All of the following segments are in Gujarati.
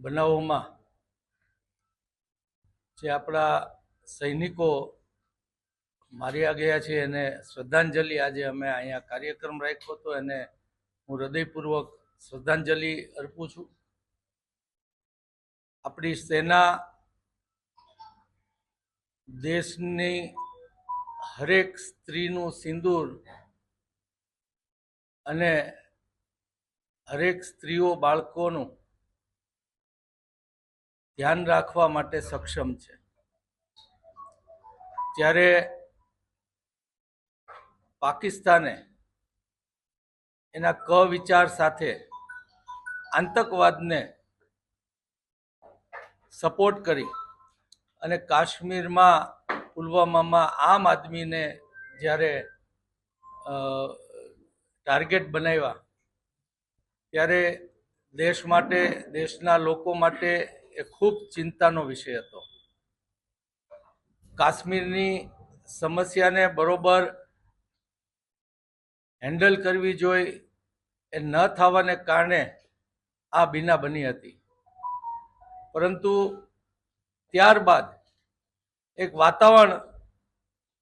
બનાવોમાં જે આપણા સૈનિકો માર્યા ગયા છે એને શ્રદ્ધાંજલિ આજે અમે અહીંયા કાર્યક્રમ રાખ્યો હતો, એને હું હૃદયપૂર્વક શ્રદ્ધાંજલિ અર્પું છું. આપણી સેના દેશની હરેક સ્ત્રીનું સિંદૂર અને હરેક સ્ત્રીઓ બાળકોનું ધ્યાન રાખવા માટે સક્ષમ છે. જ્યારે પાકિસ્તાને એના ક વિચાર સાથે આતંકવાદને સપોર્ટ કરી અને કાશ્મીરમાં પુલવામામાં આમ આદમીને જ્યારે ટાર્ગેટ બનાવ્યા, ત્યારે દેશ માટે, દેશના લોકો માટે એ ખૂબ ચિંતાનો વિષય હતો. કાશ્મીરની સમસ્યાને બરોબર હેન્ડલ કરવી જોઈ એ ન થવાને કારણે આ બીના બની હતી. પરંતુ ત્યારબાદ એક વાતાવરણ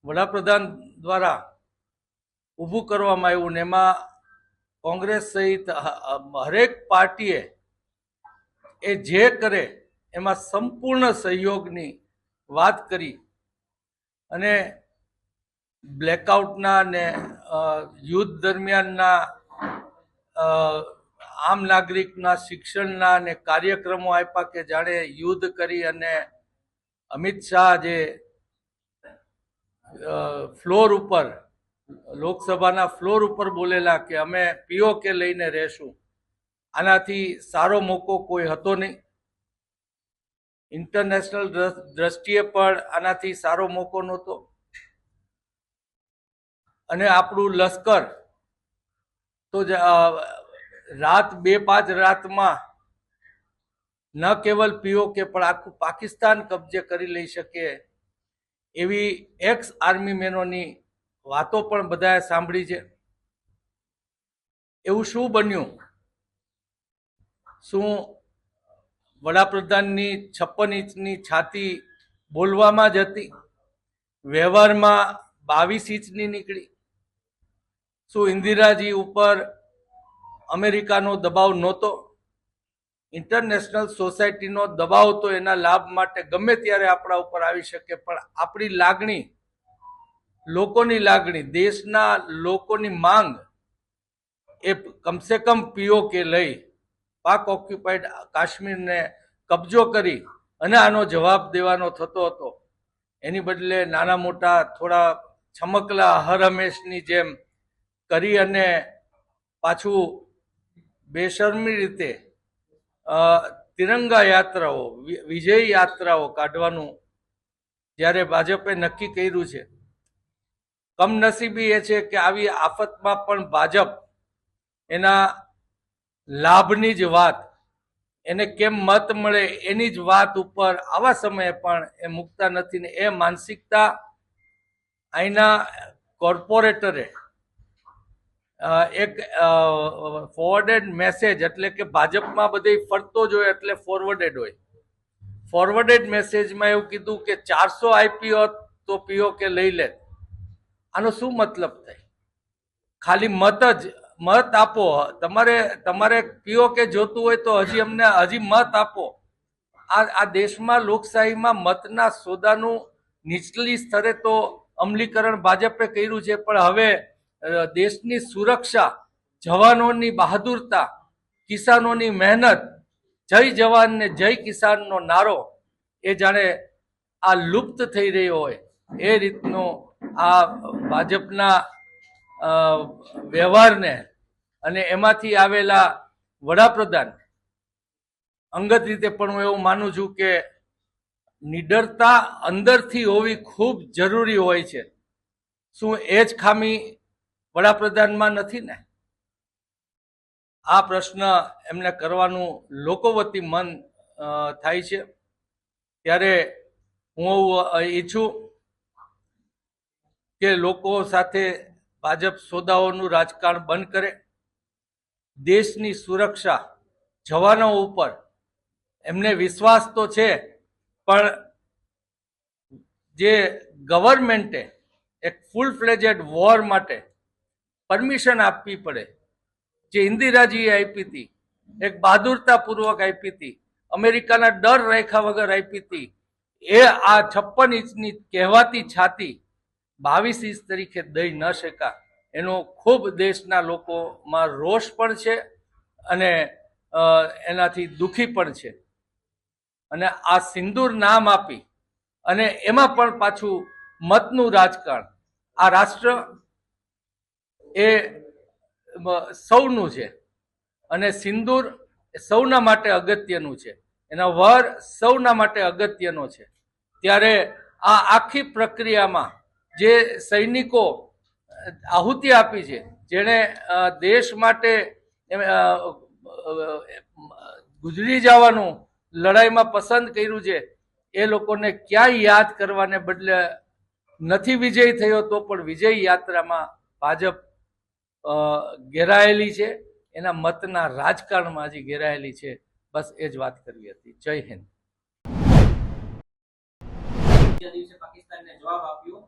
વડાપ્રધાન દ્વારા ઊભું કરવામાં આવ્યું ને એમાં કોંગ્રેસ સહિત હરેક પાર્ટીએ એ જે કરે એમાં સંપૂર્ણ સહયોગની વાત કરી અને બ્લેકઆઉટના ને યુદ્ધ દરમિયાનના આમ નાગરિકના શિક્ષણના ને કાર્યક્રમો આપ્યા કે જાણે યુદ્ધ કરી અને અમિત શાહ જે ફ્લોર ઉપર, લોકસભાના ફ્લોર ઉપર બોલેલા કે અમે પીઓકે લઈને રહેશું. આનાથી સારો મોકો કોઈ હતો નહીં. ઇન્ટરનેશનલ દ્રષ્ટિએ પણ આનાથી સારો મોકો નહોતો. અને આપણું લશ્કર તો જ, રાત બે પાંચ રાતમાં ન કેવલ પીઓકે પણ આખું પાકિસ્તાન કબજે કરી લઈ શકે એવી એક્સ આર્મી મેનોની વાતો પણ બધાએ સાંભળી છે. એવું શું બન્યું? શું વડાપ્રધાનની છપ્પન ઇંચની છાતી બોલવામાં જ હતી? વ્યવહારમાં બાવીસ ઇંચની નીકળી. શું ઇન્દિરાજી ઉપર અમેરિકાનો દબાવ નહોતો? ઇન્ટરનેશનલ સોસાયટીનો દબાવ તો એના લાભ માટે ગમે ત્યારે આપણા ઉપર આવી શકે, પણ આપણી લાગણી, લોકોની લાગણી, દેશના લોકોની માંગ એ કમસે કમ પીઓકે લઈ પાક ઓક્યુપાઈડ કાશ્મીરને કબજો કરી અને આનો જવાબ દેવાનો થતો હતો. એની બદલે નાના મોટા થોડા છમકલા હર હંમેશની જેમ કરી અને પાછું બેશરમી રીતે તિરંગા યાત્રાઓ વિજય યાત્રાઓ કાઢવાનું જ્યારે ભાજપે નક્કી કર્યું છે. કમનસીબી એ છે કે આવી આફતમાં પણ ભાજપ એના લાભની જ વાત. એને કેમ મત મળે એની જ વાત ઉપર આવા સમયે પણ એ મૂકતા નથી ને એ માનસિકતા અહીંના કોર્પોરેટરે એક ફોરવર્ડેડ મેસેજ એટલે કે ભાજપમાં બધે ફરતો જ હોય એટલે ફોરવર્ડેડ હોય. ફોરવર્ડેડ મેસેજમાં એવું કીધું કે ચારસો આઈપીઓ તો પીઓ કે લઈ લે. આનો શું મતલબ થાય? ખાલી મત જ મત આપો. તમારે તમારે પીઓ કે જોતું હોય તો હજી અમને, હજી મત આપો. આ આ દેશમાં લોકશાહીમાં મતના સોદાનું નીચલી સ્તરે તો અમલીકરણ ભાજપે કર્યું છે, પણ હવે દેશની સુરક્ષા, જવાનોની બહાદુરતા, કિસાનોની મહેનત, જય જવાન ને જય કિસાનનો નારો, એ જાણે આ લુપ્ત થઈ રહ્યો હોય. એ રીતનો આ ભાજપના વ્યવહારને અને એમાંથી આવેલા વડાપ્રધાન, અંગત રીતે પણ હું એવું માનું છું કે નિડરતા અંદરથી હોવી ખૂબ જરૂરી હોય છે. શું એ જ ખામી વડાપ્રધાનમાં નથી ને? આ પ્રશ્ન એમને કરવાનું લોકો વતી મન થાય છે. ત્યારે હું ઈચ્છું કે લોકો સાથે ભાજપ સોદાઓનું રાજકારણ બંધ કરે, દેશની સુરક્ષા જવાનો ઉપર એમને વિશ્વાસ તો છે, પણ જે ગવર્મેન્ટે એક ફૂલ ફ્લેજેડ વોર માટે પરમિશન આપવી પડે, જે ઇન્દિરાજીએ આપી હતી, એક બહાદુરતાપૂર્વક આપી હતી, અમેરિકાના ડર રાખ્યા વગર આપી હતી, એ આ છપ્પન ઇંચની કહેવાતી છાતી બાવીસ ઇંચ તરીકે દઈ ન શકા એનો ખૂબ દેશના લોકોમાં રોષ પણ છે અને એનાથી દુઃખી પણ છે. અને આ સિંદૂર નામ આપી અને એમાં પણ પાછું મતનું રાજકારણ. આ રાષ્ટ્ર એ સૌનું છે અને સિંદૂર સૌના માટે અગત્યનું છે. એના વર સૌના માટે અગત્યનો છે. ત્યારે આ આખી પ્રક્રિયામાં જે સૈનિકો આહુતિ આપી છે, જેણે દેશ માટે ગુજરી જવાનું લડાઈમાં પસંદ કર્યું છે, એ લોકોને ક્યાંય યાદ કરવાને બદલે નથી વિજય થયો તો પણ વિજય યાત્રામાં ભાજપ ઘેરાયેલી છે, એના મતના રાજકારણમાં હજી ઘેરાયેલી છે, બસ એ જ વાત કરવી હતી. જય હિન્દ. દિવસે પાકિસ્તાનને જવાબ આપ્યો.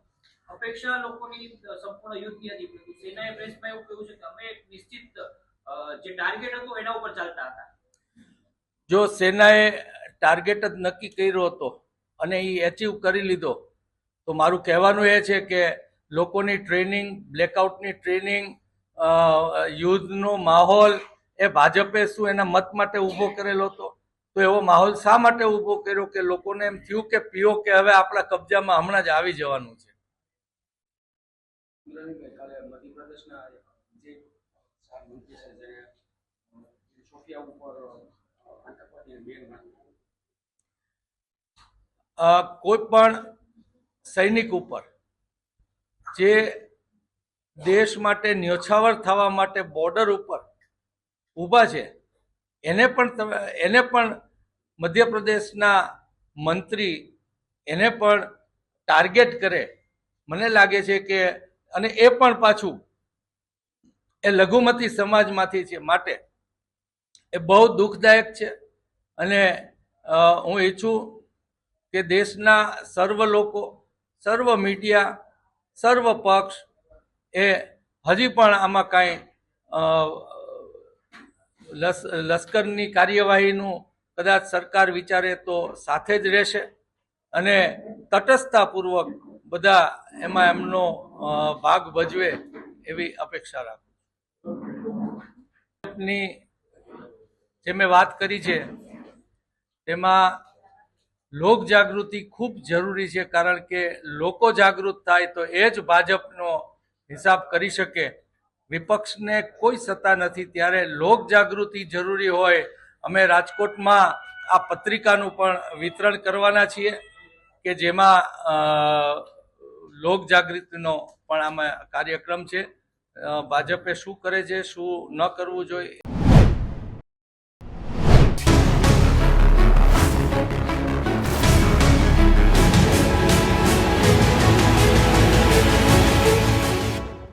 અપેક્ષા લોકોની સંપૂર્ણ યુદ્ધની હતી, પરંતુ સેનાએ પ્રેસમાં એવું કહ્યું છે કે અમે નિશ્ચિત જે ટાર્ગેટ હતો એના ઉપર ચાલતા હતા. જો સેનાએ ટાર્ગેટ જ નક્કી કર્યો હતો અને એ એચીવ કરી લીધો, તો મારું કહેવાનું એ છે કે લોકોની ટ્રેનિંગ બ્લેકઆઉટની ટ્રેનિંગ યુદ્ધનો માહોલ એ ભાજપે શું એના મત માટે ઊભો કરેલો હતો? તો એવો માહોલ શા માટે ઊભો કર્યો કે લોકોને એમ થયું કે પીઓ કે હવે આપણા કબજામાં હમણાં જ આવી જવાનું છે? બેન કોઈ પણ સૈનિક ઉપર જે દેશ માટે ન્યોછાવર થવા માટે બોર્ડર ઉપર ઊભા છે, એને પણ તમે, એને પણ મધ્યપ્રદેશના મંત્રી એને પણ ટાર્ગેટ કરે. મને લાગે છે કે અને એ પણ પાછું એ લઘુમતી સમાજમાંથી છે માટે. એ બહુ દુઃખદાયક છે અને હું ઈચ્છું કે દેશના સર્વ લોકો, સર્વ મીડિયા, સર્વ પક્ષ એ હજી પણ આમાં કાંઈ લસ, લશ્કરની કાર્યવાહીનું કદાચ સરકાર વિચારે તો સાથે જ રહેશે અને તટસ્થતાપૂર્વક બધા એમાં એમનો ભાગ ભજવે એવી અપેક્ષા રાખું ની જે મેં વાત કરી છે, તેમાં લોક જાગૃતિ ખૂબ જરૂરી છે, કારણ કે લોકો જાગૃત થાય તો એ જ ભાજપનો હિસાબ કરી શકે. વિપક્ષને કોઈ સત્તા નથી, ત્યારે લોક જાગૃતિ જરૂરી હોય. અમે રાજકોટમાં આ પત્રિકાનું પણ વિતરણ કરવાના છીએ, કે જેમાં લોક જાગૃતિનો પણ આમાં કાર્યક્રમ છે. ભાજપે શું કરે છે શું ન કરવું જોઈએ?